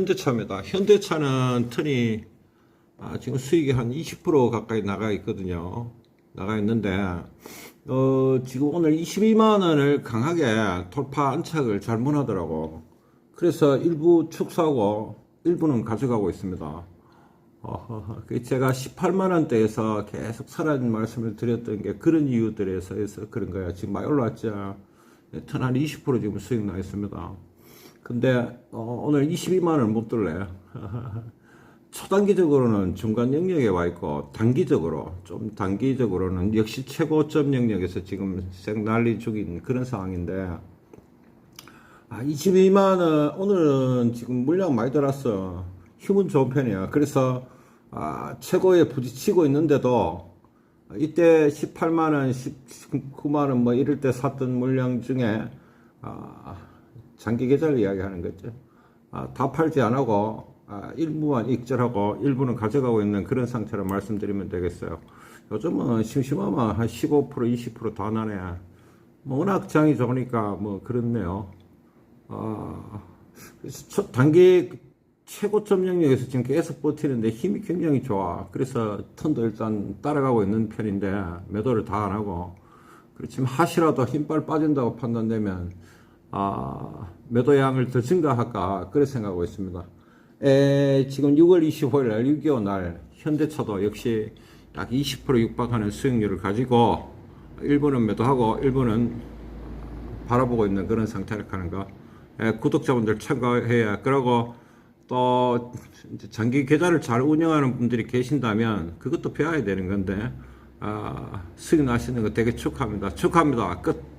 현대차입니다. 현대차는 턴이 아, 지금 수익이 한 20% 가까이 나가 있거든요. 나가 있는데 어, 지금 오늘 22만 원을 강하게 돌파 안착을 잘못하더라고. 그래서 일부 축소하고 일부는 가져가고 있습니다. 그 제가 18만 원대에서 계속 사라진 말씀을 드렸던 게 그런 이유들에서 해서 그런 거야. 지금 많이 올랐죠. 턴한 20% 지금 수익 나 있습니다. 근데 어, 오늘 22만 원을 못 들래. 초단기적으로는 중간 영역에 와 있고 단기적으로 좀 단기적으로는 역시 최고점 영역에서 지금 생 난리 중인 그런 상황인데 아 22만 원 오늘은 지금 물량 많이 들었어 힘은 좋은 편이야 그래서 아 최고에 부딪히고 있는데도 이때 18만 원 19만 원 뭐 이럴 때 샀던 물량 중에 아 장기 계좌를 이야기하는 거죠 아, 다 팔지 안 하고 아, 일부만 익절하고 일부는 가져가고 있는 그런 상태로 말씀드리면 되겠어요. 요즘은 심심하면 한 15% 20%다 나네. 뭐 워낙 장이 좋으니까 뭐 그렇네요. 아, 첫 단기 최고점 영역에서 지금 계속 버티는데 힘이 굉장히 좋아. 그래서 턴도 일단 따라가고 있는 편인데 매도를 다 안 하고 그렇지만 하시라도 힘빨 빠진다고 판단되면 아, 매도 양을 더 증가할까 그렇게 생각하고 있습니다. 에, 지금 6월 25일 날 6.25 날 현대차도 역시 약 20% 육박하는 수익률을 가지고 일부는 매도하고 일부는 바라보고 있는 그런 상태를 하는 거. 에, 구독자분들 참고해야 그러고 또 장기 계좌를 잘 운영하는 분들이 계신다면 그것도 배워야 되는 건데 아, 수익 나시는 거 되게 축하합니다. 축하합니다. 끝.